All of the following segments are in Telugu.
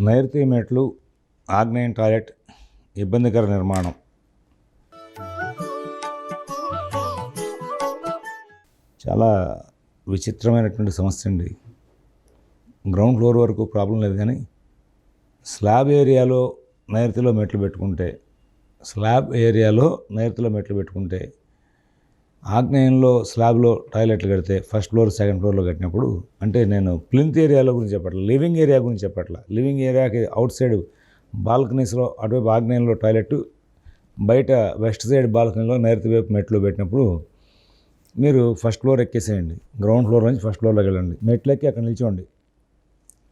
నైరుతి మెట్లు ఆగ్నేయం టాయిలెట్ ఇబ్బందికర నిర్మాణం. చాలా విచిత్రమైనటువంటి సమస్య అండి. గ్రౌండ్ ఫ్లోర్ వరకు ప్రాబ్లం లేదు కానీ స్లాబ్ ఏరియాలో నైరుతిలో మెట్లు పెట్టుకుంటే స్లాబ్ ఏరియాలో నైరుతిలో మెట్లు పెట్టుకుంటే ఆగ్నేయంలో స్లాబ్లో టాయిలెట్లు కడితే ఫస్ట్ ఫ్లోర్ సెకండ్ ఫ్లోర్లో కట్టినప్పుడు అంటే నేను ప్లింత్ ఏరియాలో గురించి చెప్పట్ల లివింగ్ ఏరియా గురించి చెప్పట్ల. లివింగ్ ఏరియాకి అవుట్ సైడ్ బాల్కనీస్లో అటువైపు ఆగ్నేయంలో టాయిలెట్ బయట వెస్ట్ సైడ్ బాల్కనీలో నైరుతి వైపు మెట్లు పెట్టినప్పుడు మీరు ఫస్ట్ ఫ్లోర్ ఎక్కేసేయండి. గ్రౌండ్ ఫ్లోర్ నుంచి ఫస్ట్ ఫ్లోర్లోకి వెళ్ళండి. మెట్లు ఎక్కి అక్కడ నిల్చోండి.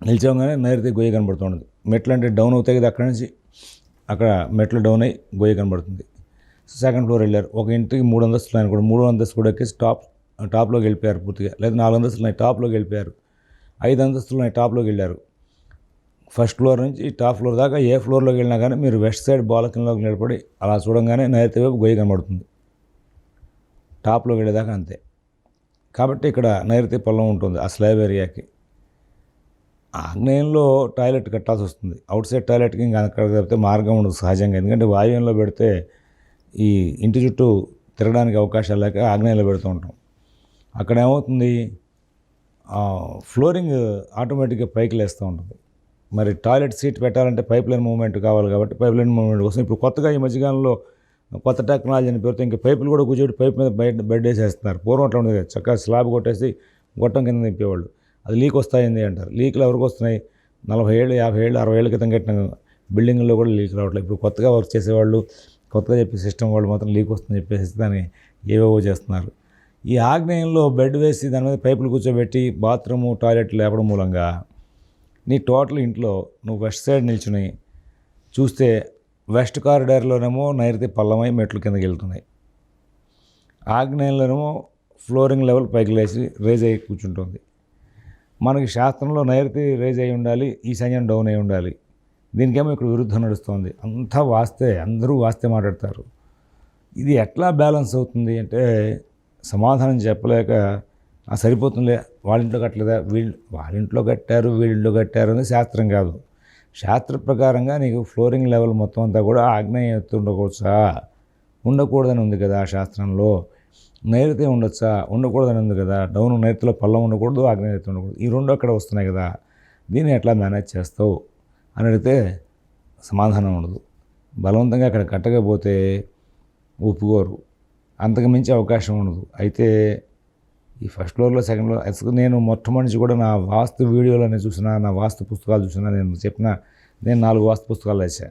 నిల్చోగానే నైరుతి గొయ్యి కనబడుతుంది మెట్లు అంటే డౌన్ అవుతాయి కదా అక్కడ నుంచి అక్కడ మెట్లు డౌన్ అయ్యి గొయ్యి కనబడుతుంది. సెకండ్ ఫ్లోర్ వెళ్ళారు. ఒక ఇంటికి మూడు అంతస్తులు ఆయన కూడా మూడు అంతస్తులు కూడా ఎక్కేసి టాప్ టాప్లోకి వెళ్ళిపోయారు పూర్తిగా. లేదా నాలుగు అంతస్తులు ఉన్నాయి టాప్లోకి వెళ్ళిపోయారు. ఐదు అంతస్తులు ఉన్నాయి టాప్లోకి వెళ్ళారు. ఫస్ట్ ఫ్లోర్ నుంచి టాప్ ఫ్లోర్ దాకా ఏ ఫ్లోర్లోకి వెళ్ళినా కానీ మీరు వెస్ట్ సైడ్ బాలకంలోకి నిలబడి అలా చూడంగానే నైరుతి వైపు గొయ్యి కనబడుతుంది. టాప్లోకి వెళ్ళేదాకా అంతే. కాబట్టి ఇక్కడ నైరుతి పొలం ఉంటుంది ఆ స్లాబ్ ఏరియాకి ఆగ్నేయంలో టాయిలెట్ కట్టాల్సి వస్తుంది. అవుట్ సైడ్ టాయిలెట్కి ఇంకా అక్కడ తప్పితే మార్గం ఉండదు సహజంగా. ఎందుకంటే వాయువ్యంలో పెడితే ఈ ఇంటి చుట్టూ తిరగడానికి అవకాశాలు లేక ఆగ్నేయంలో పెడుతూ ఉంటాం. అక్కడ ఏమవుతుంది? ఫ్లోరింగ్ ఆటోమేటిక్గా పైకి లేస్తూ ఉంటుంది. మరి టాయిలెట్ సీట్ పెట్టాలంటే పైప్ లైన్ మూవ్మెంట్ కావాలి కాబట్టి పైప్ లైన్ మూవ్మెంట్ కోసం ఇప్పుడు కొత్తగా ఈ మధ్యకాలంలో కొత్త టెక్నాలజీ అని పేరుతో ఇంకా పైపులు కూడా కూర్చోబెట్టి పైప్ మీద బయట బెడ్ వేసేస్తున్నారు. పూర్వం అట్లా ఉండేది చక్కగా స్లాబ్ కొట్టేసి గొట్టం కింద నింపేవాళ్ళు. అది లీక్ వస్తాయింది అంటారు. లీక్లు ఎవరికి వస్తున్నాయి? నలభై ఏళ్ళు యాభై ఏళ్ళు అరవై ఏళ్ళ క్రితం కట్టిన బిల్డింగ్లో కూడా లీక్ రావట్లేదు. ఇప్పుడు కొత్తగా వర్క్ చేసేవాళ్ళు కొత్తగా చెప్పి సిస్టమ్ వాళ్ళు మాత్రం లీక్ వస్తుందని చెప్పేసి దాన్ని ఏవేవో చేస్తున్నారు. ఈ ఆగ్నేయంలో బెడ్ వేసి దాని మీద పైపులు కూర్చోబెట్టి బాత్రూము టాయిలెట్ లేపడం మూలంగా నీ టోటల్ ఇంట్లో నువ్వు వెస్ట్ సైడ్ నిల్చుని చూస్తే వెస్ట్ కారిడార్లోనేమో నైరుతి పల్లమై మెట్లు కిందకి వెళ్తున్నాయి. ఆగ్నేయంలోనేమో ఫ్లోరింగ్ లెవెల్ పైకి లేచి రేజ్ అయ్యి కూర్చుంటుంది. మనకి శాస్త్రంలో నైరుతి రేజ్ అయి ఉండాలి ఈ సైన్యం డౌన్ అయి ఉండాలి. దీనికేమో ఇక్కడ విరుద్ధం నడుస్తుంది. అంతా వాస్తే అందరూ వాస్తే మాట్లాడతారు. ఇది ఎట్లా బ్యాలెన్స్ అవుతుంది అంటే సమాధానం చెప్పలేక ఆ సరిపోతుందిలే వాళ్ళ ఇంట్లో కట్టలేదా? వీళ్ళు వాళ్ళ ఇంట్లో కట్టారు వీళ్ళింట్లో కట్టారు అనేది శాస్త్రం కాదు. శాస్త్ర ప్రకారంగా నీకు ఫ్లోరింగ్ లెవెల్ మొత్తం అంతా కూడా ఆగ్నేయ ఎత్తు ఉండకూడదా? ఉండకూడదని ఉంది కదా ఆ శాస్త్రంలో. నైరుతి ఉండొచ్చా? ఉండకూడదని ఉంది కదా. డౌన్ నైరుతిలో పల్లం ఉండకూడదు ఆగ్నేయ ఎత్తు ఉండకూడదు. ఈ రెండు అక్కడ వస్తున్నాయి కదా. దీన్ని ఎట్లా మేనేజ్ చేస్తావు? అని అడిగితే సమాధానం ఉండదు. బలవంతంగా అక్కడ కట్టకపోతే ఒప్పుకోరు. అంతకు మించి అవకాశం ఉండదు. అయితే ఈ ఫస్ట్ ఫ్లోర్లో సెకండ్ ఫ్లోర్ అసలు నేను మొట్టమొదటి కూడా నా వాస్తు వీడియోలని చూసిన నా వాస్తు పుస్తకాలు చూసిన నేను చెప్పిన నేను నాలుగు వాస్తు పుస్తకాలు వేసా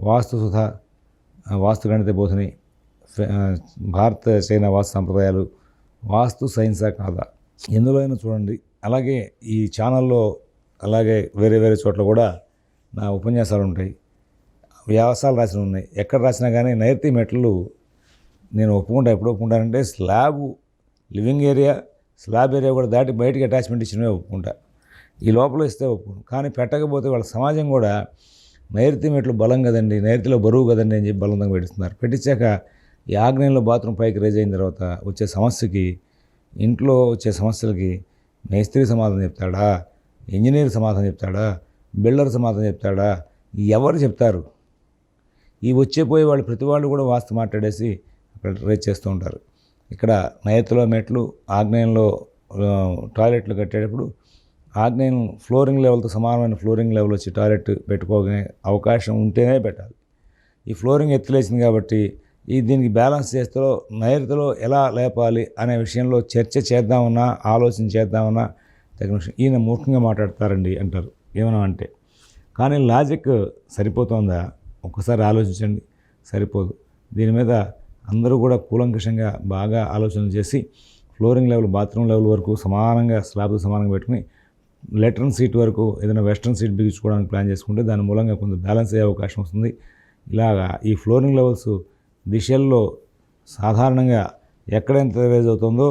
వాస్తు సుధ వాస్తు గణిత బోధని భారత చైనా వాస్తు సంప్రదాయాలు వాస్తు సైన్సా కాదా? ఎందులో అయినా చూడండి. అలాగే ఈ ఛానల్లో అలాగే వేరే వేరే చోట్ల కూడా నా ఉపన్యాసాలు ఉంటాయి. వ్యాసాలు రాసిన ఉన్నాయి. ఎక్కడ రాసినా కానీ నైరుతి మెట్లు నేను ఒప్పుకుంటా ఎప్పుడు ఒప్పుకుంటానంటే slab living area slab area కూడా దాటి బయటికి అటాచ్మెంట్ ఇచ్చినవే ఒప్పుకుంటా. ఈ లోపల ఇస్తే ఒప్పుకోను కానీ పెట్టకపోతే వాళ్ళ సమాజం కూడా నైరుతి మెట్లు బలం కదండి నైరుతిలో బరువు కదండి అని చెప్పి బలవంతంగా పెట్టిస్తున్నారు పెట్టించాక ఈ ఆగ్నేయంలో బాత్రూమ్ పైకి రేజ్ అయిన తర్వాత వచ్చే సమస్యకి ఇంట్లో వచ్చే సమస్యలకి మేస్త్రి సమాధానం చెప్తాడా? ఇంజనీర్ సమాధానం చెప్తాడా? బిల్డర్ సమాధానం చెప్తాడా? ఎవరు చెప్తారు? ఈ వచ్చేపోయే వాళ్ళు ప్రతి వాళ్ళు కూడా వాస్తు మాట్లాడేసి అక్కడ రేట్ చేస్తూ ఉంటారు. ఇక్కడ నైరుతిలో మెట్లు ఆగ్నేయంలో టాయిలెట్లు కట్టేటప్పుడు ఆగ్నేయం ఫ్లోరింగ్ లెవెల్తో సమానమైన ఫ్లోరింగ్ లెవెల్ వచ్చి టాయిలెట్ పెట్టుకోగలిగే అవకాశం ఉంటేనే పెట్టాలి. ఈ ఫ్లోరింగ్ ఎత్తులేసింది కాబట్టి ఈ దీనికి బ్యాలెన్స్ చేస్తూ నైరుతిలో ఎలా లేపాలి అనే విషయంలో చర్చ చేద్దామన్నా ఆలోచన చేద్దామన్నా తగిన విషయం. ఈయన మూర్ఖంగా మాట్లాడతారండి అంటారు. ఏమన్నా అంటే కానీ లాజిక్ సరిపోతుందా? ఒక్కసారి ఆలోచించండి సరిపోదు. దీని మీద అందరూ కూడా కూలంకషంగా బాగా ఆలోచన చేసి ఫ్లోరింగ్ లెవెల్ బాత్రూమ్ లెవెల్ వరకు సమానంగా స్లాబ్తో సమానంగా పెట్టుకుని లెటర్న్ సీట్ వరకు ఏదైనా వెస్ట్రన్ సీట్ బిగించుకోవడానికి ప్లాన్ చేసుకుంటే దాని మూలంగా కొంత బ్యాలెన్స్ అయ్యే అవకాశం వస్తుంది. ఇలాగా ఈ ఫ్లోరింగ్ లెవెల్స్ దిశల్లో సాధారణంగా ఎక్కడెంత రేజ్ అవుతుందో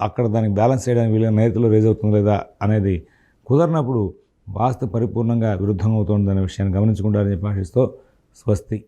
అక్కడ దానికి బ్యాలెన్స్ చేయడానికి వీలైన నైరుతిలో రేజ్ అవుతుంది లేదా అనేది కుదరినప్పుడు వాస్తు పరిపూర్ణంగా విరుద్ధం అవుతుందనే విషయాన్ని గమనించుకుంటారని చెప్పి ఆశిస్తూ స్వస్తి.